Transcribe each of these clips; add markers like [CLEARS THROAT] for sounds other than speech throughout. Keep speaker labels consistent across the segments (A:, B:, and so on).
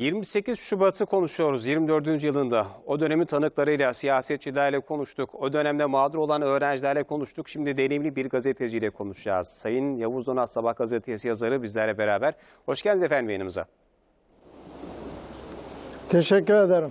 A: 28 Şubat'ı konuşuyoruz 24. yılında. O dönemin tanıklarıyla, siyasetçilerle konuştuk. O dönemde mağdur olan öğrencilerle konuştuk. Şimdi deneyimli bir gazeteciyle konuşacağız. Sayın Yavuz Donat Sabah gazetesi yazarı bizlerle beraber. Hoş geldiniz efendim yayınımıza.
B: Teşekkür ederim.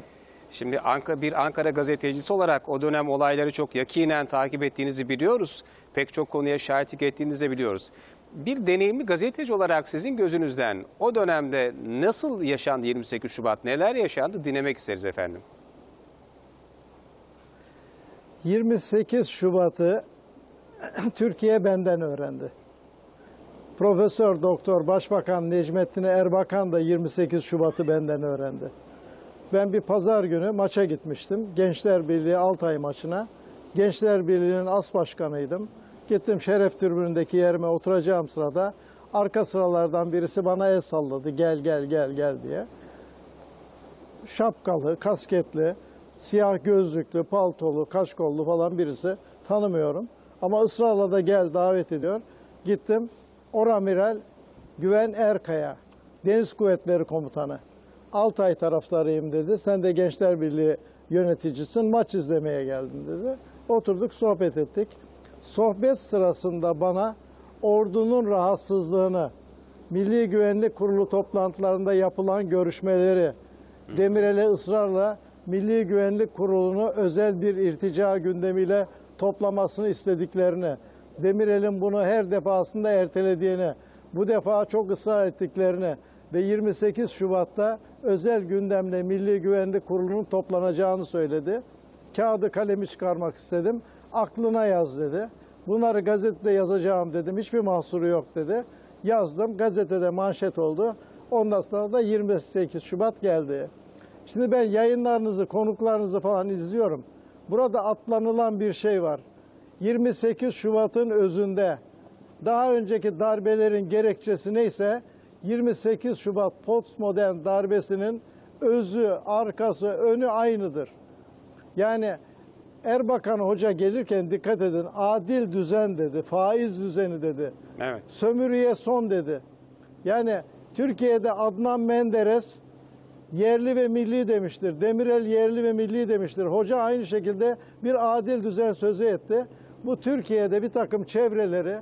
A: Şimdi Ankara, bir Ankara gazetecisi olarak o dönem olayları çok yakinen takip ettiğinizi biliyoruz. Pek çok konuya şahitlik ettiğinizi biliyoruz. Bir deneyimli gazeteci olarak sizin gözünüzden o dönemde nasıl yaşandı 28 Şubat, neler yaşandı dinlemek isteriz efendim.
B: 28 Şubat'ı [CLEARS THROAT] Türkiye benden öğrendi. Profesör Doktor Başbakan Necmettin Erbakan da 28 Şubat'ı benden öğrendi. Ben bir pazar günü maça gitmiştim. Gençler Birliği Altay maçına. Gençler Birliği'nin as başkanıydım. Gittim şeref tribünündeki yerime oturacağım sırada arka sıralardan birisi bana el salladı. Gel gel gel gel diye. Şapkalı, kasketli, siyah gözlüklü, paltolu, kaşkollu falan birisi tanımıyorum. Ama ısrarla da gel davet ediyor. Gittim. Oramiral Güven Erkaya, Deniz Kuvvetleri Komutanı. Altay taraftarıyım dedi. Sen de Gençler Birliği yöneticisin. Maç izlemeye geldin dedi. Oturduk sohbet ettik. Sohbet sırasında bana ordunun rahatsızlığını, Milli Güvenlik Kurulu toplantılarında yapılan görüşmeleri, Demirel'e ısrarla Milli Güvenlik Kurulu'nu özel bir irtica gündemiyle toplamasını istediklerini, Demirel'in bunu her defasında ertelediğini, bu defa çok ısrar ettiklerini ve 28 Şubat'ta özel gündemle Milli Güvenlik Kurulu'nun toplanacağını söyledi. Kağıdı kalemi çıkarmak istedim. Aklına yaz dedi. Bunları gazetede yazacağım dedim. Hiçbir mahsuru yok dedi. Yazdım. Gazetede manşet oldu. Ondan sonra da 28 Şubat geldi. Şimdi ben yayınlarınızı, konuklarınızı falan izliyorum. Burada atlanılan bir şey var. 28 Şubat'ın özünde daha önceki darbelerin gerekçesi neyse 28 Şubat postmodern darbesinin özü, arkası, önü aynıdır. Yani Erbakan Hoca gelirken dikkat edin adil düzen dedi, faiz düzeni dedi,
A: Evet.
B: sömürüye son dedi. Yani Türkiye'de Adnan Menderes yerli ve milli demiştir. Demirel yerli ve milli demiştir. Hoca aynı şekilde bir adil düzen sözü etti. Bu Türkiye'de bir takım çevreleri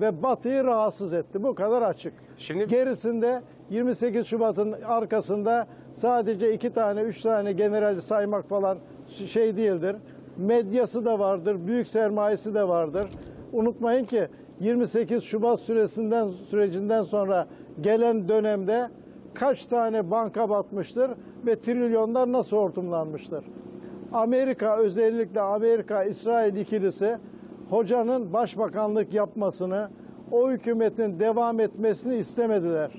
B: ve Batı'yı rahatsız etti. Bu kadar açık.
A: Şimdi-
B: Gerisinde 28 Şubat'ın arkasında sadece iki tane, üç tane generali saymak falan şey değildir. Medyası da vardır, büyük sermayesi de vardır. Unutmayın ki 28 Şubat süresinden sürecinden sonra gelen dönemde kaç tane banka batmıştır ve trilyonlar nasıl hortumlanmıştır. Amerika özellikle Amerika-İsrail ikilisi hocanın başbakanlık yapmasını, o hükümetin devam etmesini istemediler.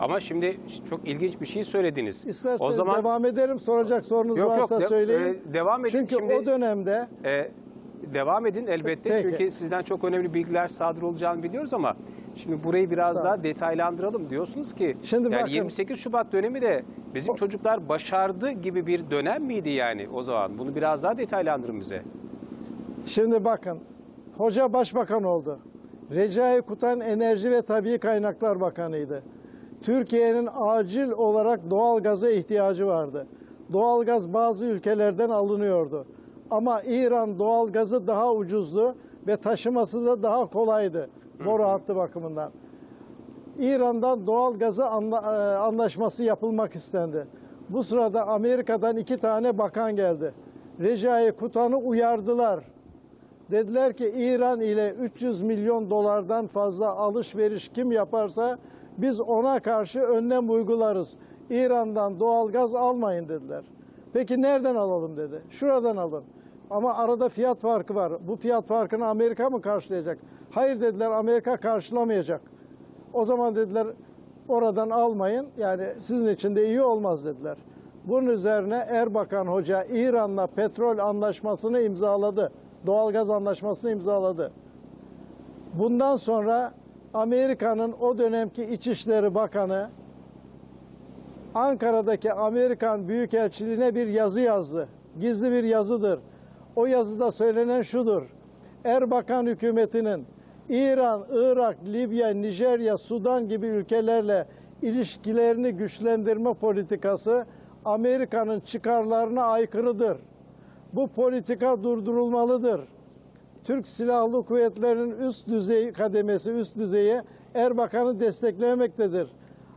A: Ama şimdi çok ilginç bir şey söylediniz.
B: İsterseniz
A: o zaman
B: devam ederim. Soracak sorunuz
A: Yok, yok,
B: varsa
A: de-
B: söyleyin.
A: e, devam edin.
B: Çünkü
A: Şimdi-
B: o dönemde
A: e, devam edin elbette.
B: Peki.
A: Çünkü sizden çok önemli bilgiler sadır olacağını biliyoruz ama şimdi burayı biraz
B: Sağ
A: daha detaylandıralım. Diyorsunuz ki
B: Şimdi
A: yani
B: bakın-
A: 28 Şubat dönemi de bizim
B: O-
A: çocuklar başardı gibi bir dönem miydi yani o zaman? Bunu biraz daha detaylandırın bize.
B: Şimdi bakın, hoca başbakan oldu. Recai Kutan Enerji ve Tabii Kaynaklar Bakanıydı. Türkiye'nin acil olarak doğal gaza ihtiyacı vardı. Doğalgaz bazı ülkelerden alınıyordu. Ama İran doğal gazı daha ucuzdu ve taşıması da daha kolaydı boru hattı bakımından. İran'dan doğal gazı e, anlaşması yapılmak istendi. Bu sırada Amerika'dan iki tane bakan geldi. Recai Kutan'ı uyardılar. Dediler ki İran ile 300 milyon dolardan fazla alışveriş kim yaparsa biz ona karşı önlem uygularız. İran'dan doğal gaz almayın dediler. Peki nereden alalım dedi. Şuradan alın. Ama arada fiyat farkı var. Bu fiyat farkını Amerika mı karşılayacak? Hayır dediler Amerika karşılamayacak. O zaman dediler oradan almayın. Yani sizin için de iyi olmaz dediler. Bunun üzerine Erbakan Hoca İran'la petrol anlaşmasını imzaladı. Doğalgaz anlaşmasını imzaladı. Bundan sonra Amerika'nın o dönemki İçişleri Bakanı Ankara'daki Amerikan Büyükelçiliğine bir yazı yazdı. Gizli bir yazıdır. O yazıda söylenen şudur. Erbakan hükümetinin İran, Irak, Libya, Nijerya, Sudan gibi ülkelerle ilişkilerini güçlendirme politikası Amerika'nın çıkarlarına aykırıdır. Bu politika durdurulmalıdır. Türk Silahlı Kuvvetleri'nin üst düzey kademesi, üst düzeyi Erbakan'ı desteklemektedir.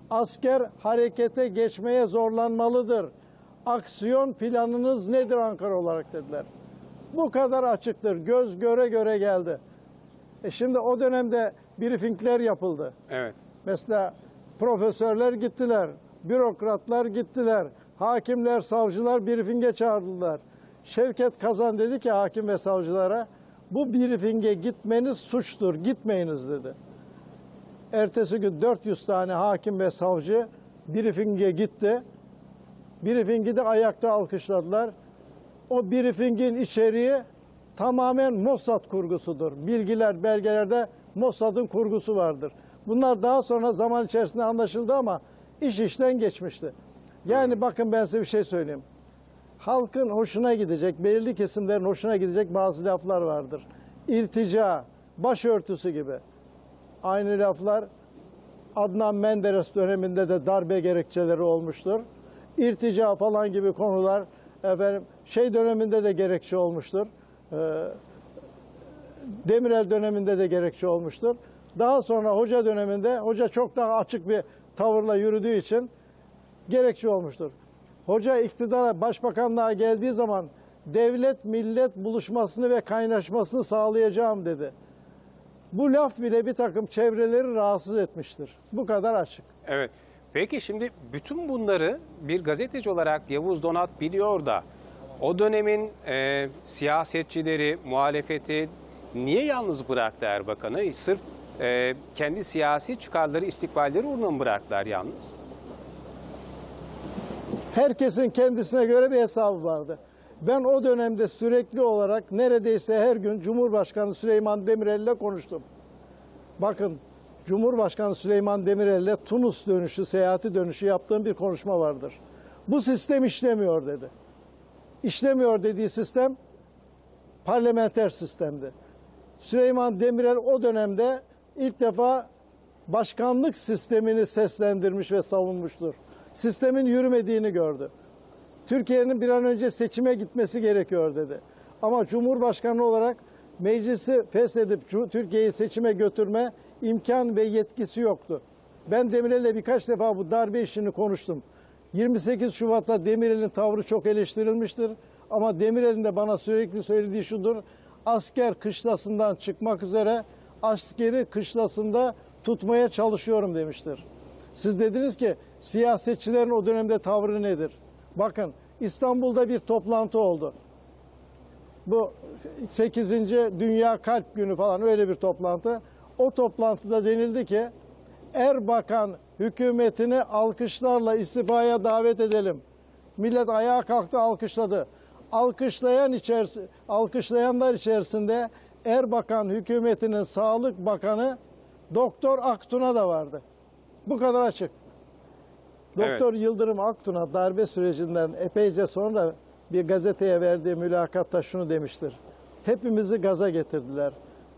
B: Asker harekete geçmeye zorlanmalıdır. Aksiyon planınız nedir Ankara olarak dediler. Bu kadar açıktır. Göz göre göre geldi. E şimdi o dönemde briefingler yapıldı.
A: Evet.
B: Mesela profesörler gittiler, bürokratlar gittiler, hakimler, savcılar briefinge çağrıldılar. Şevket Kazan dedi ki hakim ve savcılara, bu briefinge gitmeniz suçtur, gitmeyiniz dedi. Ertesi gün 400 tane hakim ve savcı briefinge gitti. Briefingi de ayakta alkışladılar. O briefingin içeriği tamamen Mossad kurgusudur. Bilgiler, belgelerde Mossad'ın kurgusu vardır. Bunlar daha sonra zaman içerisinde anlaşıldı ama iş işten geçmişti. Yani bakın ben size bir şey söyleyeyim. Halkın hoşuna gidecek, belirli kesimlerin hoşuna gidecek bazı laflar vardır. İltica, başörtüsü gibi. Aynı laflar Adnan Menderes döneminde de darbe gerekçeleri olmuştur. İrtica falan gibi konular efendim şey döneminde de gerekçe olmuştur. Ee, Demirel döneminde de gerekçe olmuştur. Daha sonra hoca döneminde hoca çok daha açık bir tavırla yürüdüğü için gerekçe olmuştur. Hoca iktidara başbakanlığa geldiği zaman devlet millet buluşmasını ve kaynaşmasını sağlayacağım dedi. Bu laf bile bir takım çevreleri rahatsız etmiştir. Bu kadar açık.
A: Evet. Peki şimdi bütün bunları bir gazeteci olarak Yavuz Donat biliyor da o dönemin e, siyasetçileri, muhalefeti niye yalnız bıraktı Erbakan'ı? Sırf e, kendi siyasi çıkarları, istikballeri uğruna mı bıraktılar yalnız?
B: Herkesin kendisine göre bir hesabı vardı. Ben o dönemde sürekli olarak neredeyse her gün Cumhurbaşkanı Süleyman Demirel ile konuştum. Bakın Cumhurbaşkanı Süleyman Demirel ile Tunus dönüşü, seyahati dönüşü yaptığım bir konuşma vardır. Bu sistem işlemiyor dedi. İşlemiyor dediği sistem parlamenter sistemdi. Süleyman Demirel o dönemde ilk defa başkanlık sistemini seslendirmiş ve savunmuştur. Sistemin yürümediğini gördü. Türkiye'nin bir an önce seçime gitmesi gerekiyor dedi. Ama Cumhurbaşkanı olarak meclisi feshedip Türkiye'yi seçime götürme imkan ve yetkisi yoktu. Ben Demirel'le birkaç defa bu darbe işini konuştum. 28 Şubat'ta Demirel'in tavrı çok eleştirilmiştir. Ama Demirel'in de bana sürekli söylediği şudur. Asker kışlasından çıkmak üzere askeri kışlasında tutmaya çalışıyorum demiştir. Siz dediniz ki siyasetçilerin o dönemde tavrı nedir? Bakın İstanbul'da bir toplantı oldu. Bu 8. Dünya Kalp Günü falan öyle bir toplantı. O toplantıda denildi ki Erbakan hükümetini alkışlarla istifaya davet edelim. Millet ayağa kalktı alkışladı. Alkışlayan içerisi, alkışlayanlar içerisinde Erbakan hükümetinin Sağlık Bakanı Doktor Aktun'a da vardı. Bu kadar açık. Doktor Yıldırım Aktun'a darbe sürecinden epeyce sonra bir gazeteye verdiği mülakatta şunu demiştir. Hepimizi gaza getirdiler.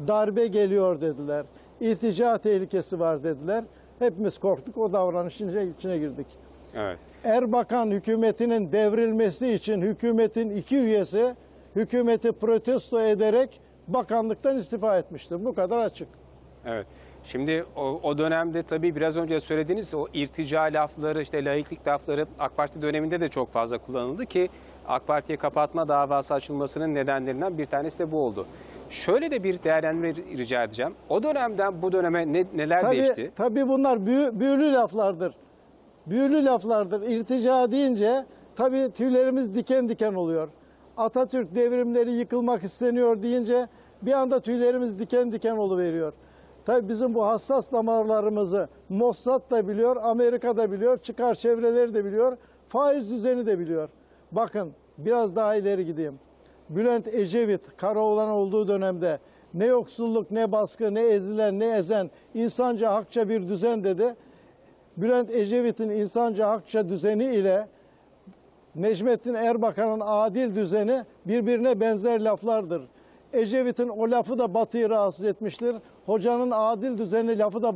B: Darbe geliyor dediler. İrtica tehlikesi var dediler. Hepimiz korktuk. O davranışın içine- içine girdik.
A: Evet.
B: Erbakan hükümetinin devrilmesi için hükümetin iki üyesi hükümeti protesto ederek bakanlıktan istifa etmiştir. Bu kadar açık.
A: Evet. Şimdi o, o dönemde tabii biraz önce söylediğiniz o irtica lafları, işte laiklik lafları AK Parti döneminde de çok fazla kullanıldı ki AK Parti'ye kapatma davası açılmasının nedenlerinden bir tanesi de bu oldu. Şöyle de bir değerlendirme rica edeceğim. O dönemden bu döneme ne, neler değişti?
B: Tabii, tabii bunlar büyü, büyülü laflardır. Büyülü laflardır. İrtica deyince tabii tüylerimiz diken diken oluyor. Atatürk devrimleri yıkılmak isteniyor deyince bir anda tüylerimiz diken diken oluveriyor. Tabii bizim bu hassas damarlarımızı Mossad da biliyor, Amerika da biliyor, çıkar çevreleri de biliyor, faiz düzeni de biliyor. Bakın biraz daha ileri gideyim. Bülent Ecevit Karaoğlan olduğu dönemde ne yoksulluk, ne baskı, ne ezilen, ne ezen insanca hakça bir düzen dedi. Bülent Ecevit'in insanca hakça düzeni ile Necmettin Erbakan'ın adil düzeni birbirine benzer laflardır. Ecevit'in o lafı da Batı'yı rahatsız etmiştir. Hocanın adil düzeni lafı da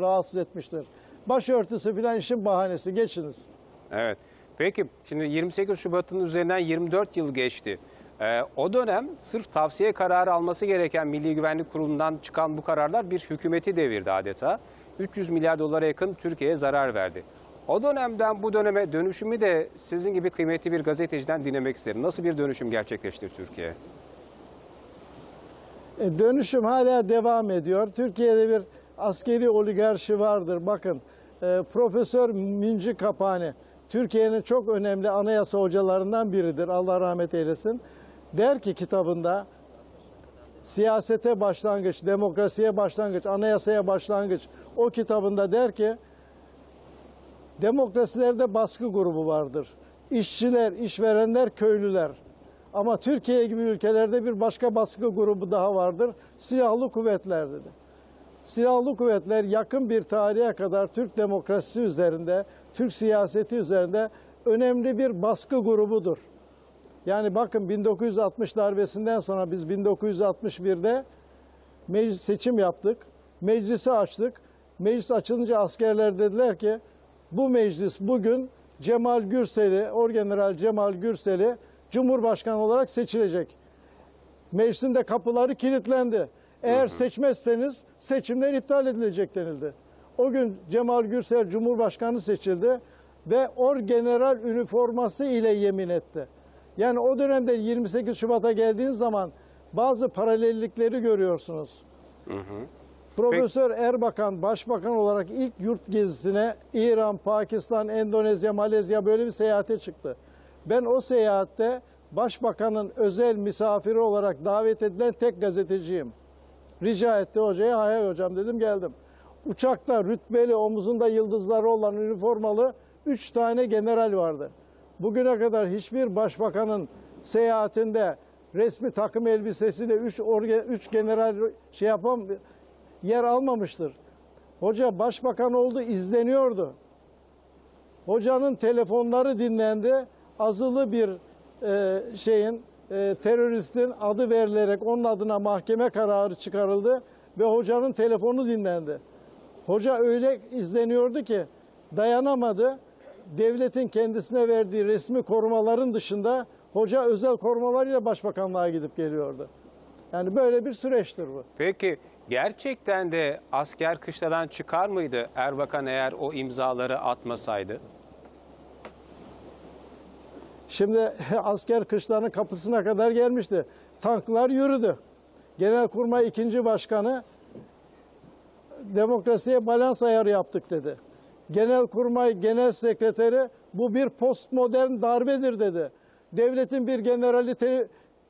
B: rahatsız etmiştir. Başörtüsü filan işin bahanesi. Geçiniz.
A: Evet. Peki şimdi 28 Şubat'ın üzerinden 24 yıl geçti. Ee, o dönem sırf tavsiye kararı alması gereken Milli Güvenlik Kurulu'ndan çıkan bu kararlar bir hükümeti devirdi adeta. 300 milyar dolara yakın Türkiye'ye zarar verdi. O dönemden bu döneme dönüşümü de sizin gibi kıymetli bir gazeteciden dinlemek isterim. Nasıl bir dönüşüm gerçekleşti Türkiye?
B: E, dönüşüm hala devam ediyor. Türkiye'de bir askeri oligarşi vardır. Bakın e, Profesör Minci Kapani Türkiye'nin çok önemli anayasa hocalarından biridir. Allah rahmet eylesin. Der ki kitabında siyasete başlangıç, demokrasiye başlangıç, anayasaya başlangıç o kitabında der ki demokrasilerde baskı grubu vardır. İşçiler, işverenler, köylüler. Ama Türkiye gibi ülkelerde bir başka baskı grubu daha vardır. Silahlı kuvvetler dedi. Silahlı kuvvetler yakın bir tarihe kadar Türk demokrasisi üzerinde, Türk siyaseti üzerinde önemli bir baskı grubudur. Yani bakın 1960 darbesinden sonra biz 1961'de meclis seçim yaptık. Meclisi açtık. Meclis açılınca askerler dediler ki bu meclis bugün Cemal Gürsel'i, Orgeneral Cemal Gürsel'i Cumhurbaşkanı olarak seçilecek. Meclisin de kapıları kilitlendi. Eğer seçmezseniz seçimler iptal edilecek denildi. O gün Cemal Gürsel Cumhurbaşkanı seçildi ve Orgeneral üniforması ile yemin etti. Yani o dönemde 28 Şubat'a geldiğiniz zaman bazı paralellikleri görüyorsunuz. Profesör Erbakan başbakan olarak ilk yurt gezisine İran, Pakistan, Endonezya, Malezya böyle bir seyahate çıktı. Ben o seyahatte başbakanın özel misafiri olarak davet edilen tek gazeteciyim. Rica etti hocaya, hayır hocam dedim geldim. Uçakta rütbeli, omuzunda yıldızları olan üniformalı üç tane general vardı. Bugüne kadar hiçbir başbakanın seyahatinde resmi takım elbisesiyle üç, orge, üç general şey yapan yer almamıştır. Hoca başbakan oldu, izleniyordu. Hocanın telefonları dinlendi. Azılı bir e, şeyin e, teröristin adı verilerek onun adına mahkeme kararı çıkarıldı ve hocanın telefonu dinlendi. Hoca öyle izleniyordu ki dayanamadı. Devletin kendisine verdiği resmi korumaların dışında hoca özel korumalarıyla başbakanlığa gidip geliyordu. Yani böyle bir süreçtir bu.
A: Peki gerçekten de asker kışladan çıkar mıydı Erbakan eğer o imzaları atmasaydı?
B: Şimdi [LAUGHS] asker kışlanın kapısına kadar gelmişti. Tanklar yürüdü. Genelkurmay ikinci başkanı demokrasiye balans ayarı yaptık dedi. Genelkurmay genel sekreteri bu bir postmodern darbedir dedi. Devletin bir generali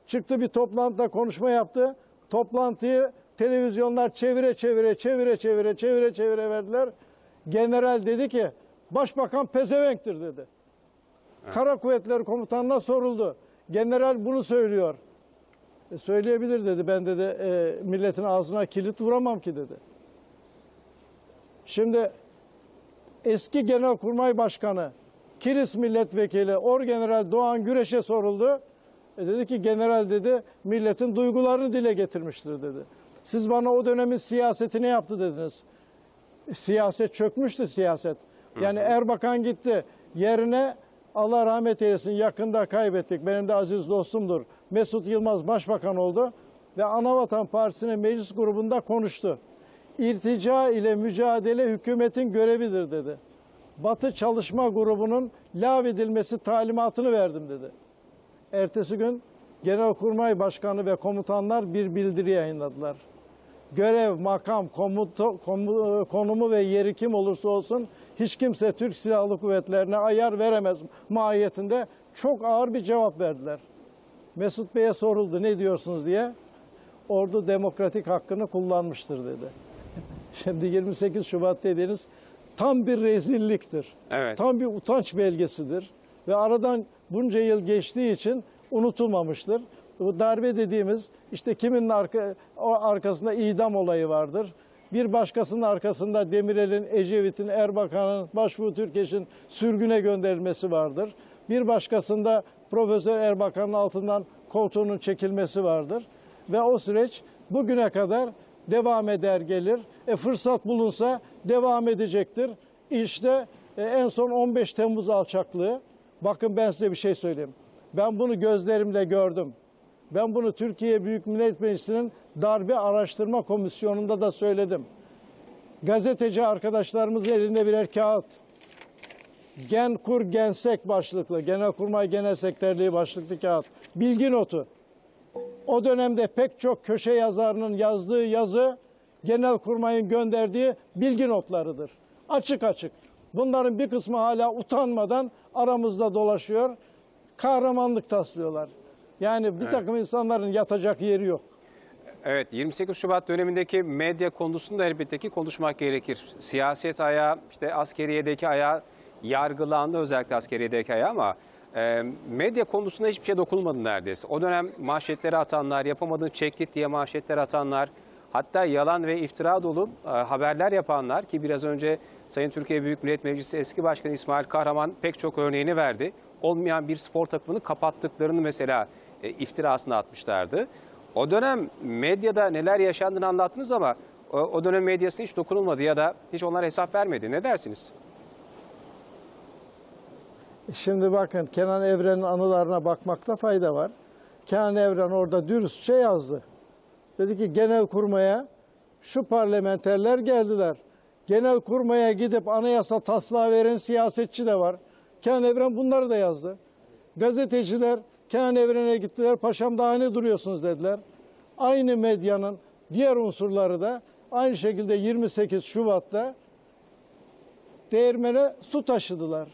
B: çıktı bir toplantıda konuşma yaptı. Toplantıyı televizyonlar çevire çevire çevire çevire çevire çevire verdiler. General dedi ki başbakan pezevenktir dedi. Kara Kuvvetleri Komutanı'na soruldu. General bunu söylüyor. E, söyleyebilir dedi. Ben dedi e, milletin ağzına kilit vuramam ki dedi. Şimdi eski Genelkurmay Başkanı, Kilis Milletvekili Orgeneral Doğan Güreş'e soruldu. E, dedi ki general dedi milletin duygularını dile getirmiştir dedi. Siz bana o dönemin siyaseti ne yaptı dediniz. E, siyaset çökmüştü siyaset. Yani Erbakan gitti. Yerine Allah rahmet eylesin yakında kaybettik. Benim de aziz dostumdur. Mesut Yılmaz başbakan oldu ve Anavatan Partisi'nin meclis grubunda konuştu. İrtica ile mücadele hükümetin görevidir dedi. Batı Çalışma Grubu'nun lağvedilmesi talimatını verdim dedi. Ertesi gün Genelkurmay Başkanı ve komutanlar bir bildiri yayınladılar. Görev, makam, komuta, komu- konumu ve yeri kim olursa olsun hiç kimse Türk Silahlı Kuvvetlerine ayar veremez mahiyetinde çok ağır bir cevap verdiler. Mesut Bey'e soruldu ne diyorsunuz diye. Ordu demokratik hakkını kullanmıştır dedi. [LAUGHS] Şimdi 28 Şubat dediğiniz tam bir rezilliktir.
A: Evet.
B: Tam bir utanç belgesidir. Ve aradan bunca yıl geçtiği için unutulmamıştır. Bu darbe dediğimiz işte kimin arka, o arkasında idam olayı vardır. Bir başkasının arkasında Demirel'in, Ecevit'in, Erbakan'ın, Başbuğ Türkeş'in sürgüne gönderilmesi vardır. Bir başkasında Profesör Erbakan'ın altından koltuğunun çekilmesi vardır. Ve o süreç bugüne kadar devam eder gelir. E fırsat bulunsa devam edecektir. işte e, en son 15 Temmuz alçaklığı. Bakın ben size bir şey söyleyeyim. Ben bunu gözlerimle gördüm. Ben bunu Türkiye Büyük Millet Meclisi'nin darbe araştırma komisyonunda da söyledim. Gazeteci arkadaşlarımızın elinde birer kağıt. Genkur Gensek başlıklı, Genelkurmay Genel Sekreterliği başlıklı kağıt. Bilgi notu. O dönemde pek çok köşe yazarının yazdığı yazı Genelkurmay'ın gönderdiği bilgi notlarıdır. Açık açık. Bunların bir kısmı hala utanmadan aramızda dolaşıyor. Kahramanlık taslıyorlar. Yani bir takım insanların yatacak yeri yok.
A: Evet 28 Şubat dönemindeki medya konusunda elbette ki konuşmak gerekir. Siyaset ayağı, işte askeriyedeki ayağı yargılandı özellikle askeriyedeki ayağı ama e, medya konusunda hiçbir şey dokunulmadı neredeyse. O dönem manşetleri atanlar, yapamadığını çek git diye manşetler atanlar, hatta yalan ve iftira dolu e, haberler yapanlar ki biraz önce Sayın Türkiye Büyük Millet Meclisi eski başkanı İsmail Kahraman pek çok örneğini verdi. Olmayan bir spor takımını kapattıklarını mesela e, iftirasını atmışlardı. O dönem medyada neler yaşandığını anlattınız ama o, o dönem medyasına hiç dokunulmadı ya da hiç onlara hesap vermedi. Ne dersiniz?
B: Şimdi bakın Kenan Evren'in anılarına bakmakta fayda var. Kenan Evren orada dürüstçe yazdı. Dedi ki genel kurmaya şu parlamenterler geldiler. Genel kurmaya gidip anayasa taslağı veren siyasetçi de var. Kenan Evren bunları da yazdı. Gazeteciler Kenan Evren'e gittiler. Paşam daha ne duruyorsunuz dediler. Aynı medyanın diğer unsurları da aynı şekilde 28 Şubat'ta değirmene su taşıdılar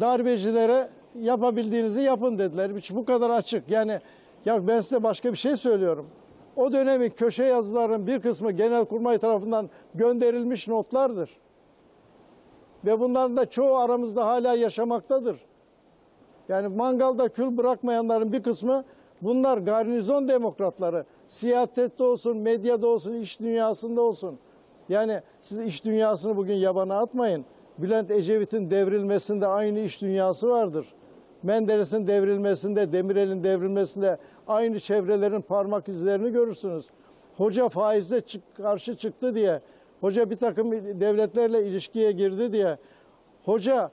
B: darbecilere yapabildiğinizi yapın dediler. Hiç bu kadar açık. Yani ya ben size başka bir şey söylüyorum. O dönemin köşe yazılarının bir kısmı Genelkurmay tarafından gönderilmiş notlardır. Ve bunların da çoğu aramızda hala yaşamaktadır. Yani mangalda kül bırakmayanların bir kısmı bunlar garnizon demokratları. Siyasette olsun, medyada olsun, iş dünyasında olsun. Yani siz iş dünyasını bugün yabana atmayın. Bülent Ecevit'in devrilmesinde aynı iş dünyası vardır. Menderes'in devrilmesinde, Demirel'in devrilmesinde aynı çevrelerin parmak izlerini görürsünüz. Hoca faize çık- karşı çıktı diye, hoca bir takım devletlerle ilişkiye girdi diye, hoca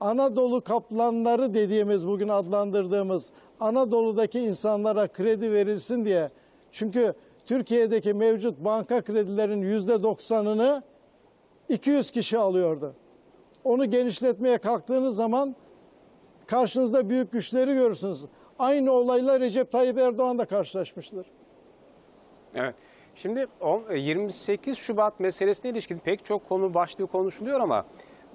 B: Anadolu kaplanları dediğimiz bugün adlandırdığımız Anadolu'daki insanlara kredi verilsin diye. Çünkü Türkiye'deki mevcut banka kredilerinin yüzde doksanını 200 kişi alıyordu. Onu genişletmeye kalktığınız zaman karşınızda büyük güçleri görürsünüz. Aynı olayla Recep Tayyip Erdoğan da karşılaşmıştır.
A: Evet. Şimdi on- 28 Şubat meselesine ilişkin pek çok konu başlığı konuşuluyor ama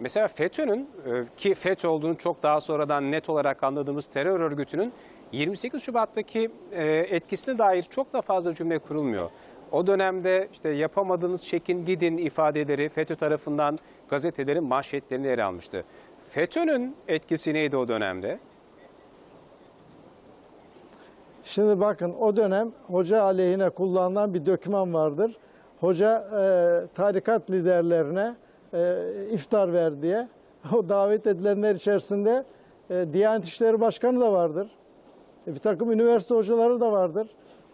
A: mesela FETÖ'nün e, ki FETÖ olduğunu çok daha sonradan net olarak anladığımız terör örgütünün 28 Şubat'taki e, etkisine dair çok da fazla cümle kurulmuyor. O dönemde işte yapamadığınız çekin gidin ifadeleri FETÖ tarafından gazetelerin manşetlerini ele almıştı. FETÖ'nün etkisi neydi o dönemde?
B: Şimdi bakın o dönem hoca aleyhine kullanılan bir döküman vardır. Hoca e, tarikat liderlerine e, iftar ver diye. O davet edilenler içerisinde e, Diyanet İşleri Başkanı da vardır. E, bir takım üniversite hocaları da vardır.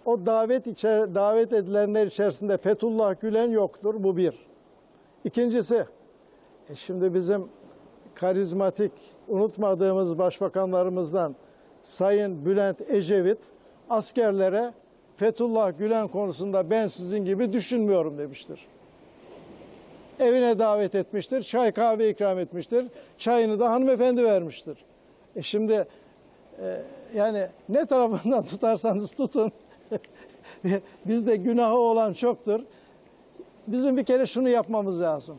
B: O davet içer, davet edilenler içerisinde Fethullah Gülen yoktur. Bu bir. İkincisi, e, şimdi bizim karizmatik, unutmadığımız başbakanlarımızdan Sayın Bülent Ecevit askerlere Fethullah Gülen konusunda ben sizin gibi düşünmüyorum demiştir. Evine davet etmiştir, çay kahve ikram etmiştir. Çayını da hanımefendi vermiştir. E şimdi e, yani ne tarafından [LAUGHS] tutarsanız tutun. [LAUGHS] Bizde günahı olan çoktur. Bizim bir kere şunu yapmamız lazım.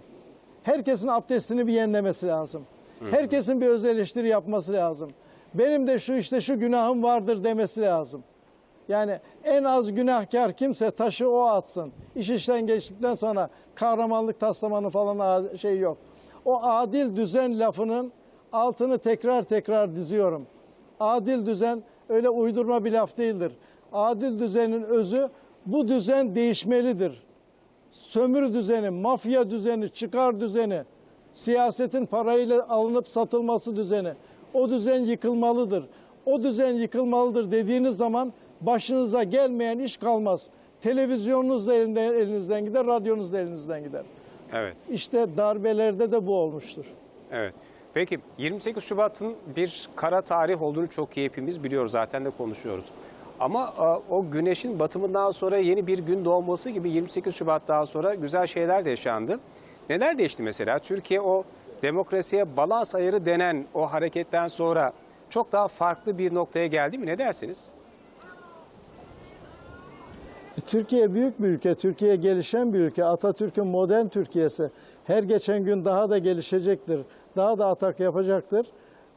B: Herkesin abdestini bir yenilemesi lazım. Herkesin bir öz eleştiri yapması lazım. Benim de şu işte şu günahım vardır demesi lazım. Yani en az günahkar kimse taşı o atsın. İş işten geçtikten sonra kahramanlık taslamanı falan şey yok. O adil düzen lafının altını tekrar tekrar diziyorum. Adil düzen öyle uydurma bir laf değildir. Adil düzenin özü bu düzen değişmelidir sömürü düzeni, mafya düzeni, çıkar düzeni, siyasetin parayla alınıp satılması düzeni, o düzen yıkılmalıdır. O düzen yıkılmalıdır dediğiniz zaman başınıza gelmeyen iş kalmaz. Televizyonunuz da elinden, elinizden gider, radyonuz da elinizden gider.
A: Evet.
B: İşte darbelerde de bu olmuştur.
A: Evet. Peki 28 Şubat'ın bir kara tarih olduğunu çok iyi hepimiz biliyoruz zaten de konuşuyoruz. Ama e, o güneşin batımından sonra yeni bir gün doğması gibi 28 Şubat'tan sonra güzel şeyler de yaşandı. Neler değişti mesela? Türkiye o demokrasiye balans ayarı denen o hareketten sonra çok daha farklı bir noktaya geldi mi? Ne dersiniz?
B: E, Türkiye büyük bir ülke, Türkiye gelişen bir ülke. Atatürk'ün modern Türkiye'si. Her geçen gün daha da gelişecektir, daha da atak yapacaktır.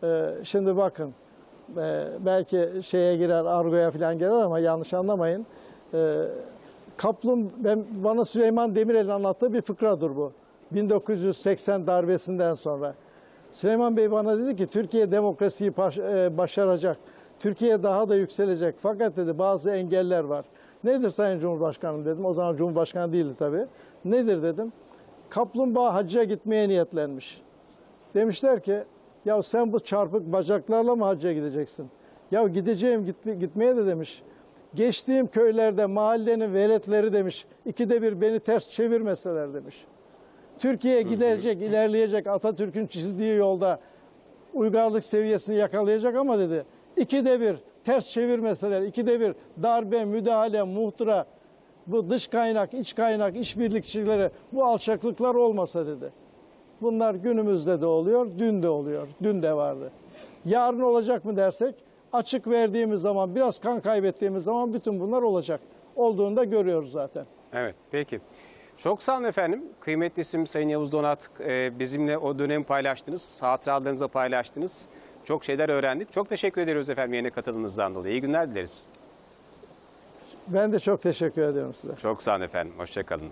B: Ee, şimdi bakın, e, belki şeye girer, argoya falan girer ama yanlış anlamayın. Ee, Kaplum, ben, bana Süleyman Demirel'in anlattığı bir fıkradır bu. 1980 darbesinden sonra. Süleyman Bey bana dedi ki Türkiye demokrasiyi baş- e, başaracak. Türkiye daha da yükselecek. Fakat dedi bazı engeller var. Nedir Sayın Cumhurbaşkanım dedim. O zaman Cumhurbaşkanı değildi tabii. Nedir dedim. Kaplumbağa hacca gitmeye niyetlenmiş. Demişler ki ya sen bu çarpık bacaklarla mı hacca gideceksin? Ya gideceğim git- gitmeye de demiş. Geçtiğim köylerde mahallenin veletleri demiş. ikide bir beni ters çevirmeseler demiş. Türkiye gidecek, ilerleyecek Atatürk'ün çizdiği yolda uygarlık seviyesini yakalayacak ama dedi ikide bir ters çevirmeseler, ikide bir darbe, müdahale, muhtıra, bu dış kaynak, iç kaynak, işbirlikçileri, bu alçaklıklar olmasa dedi. Bunlar günümüzde de oluyor, dün de oluyor, dün de vardı. Yarın olacak mı dersek açık verdiğimiz zaman, biraz kan kaybettiğimiz zaman bütün bunlar olacak. Olduğunu da görüyoruz zaten.
A: Evet, peki. Çok sağ olun efendim. Kıymetli isim Sayın Yavuz Donat e, bizimle o dönemi paylaştınız, hatıralarınızı paylaştınız. Çok şeyler öğrendik. Çok teşekkür ederiz efendim yeni katılımınızdan dolayı. İyi günler dileriz.
B: Ben de çok teşekkür ediyorum size.
A: Çok sağ olun efendim. Hoşçakalın.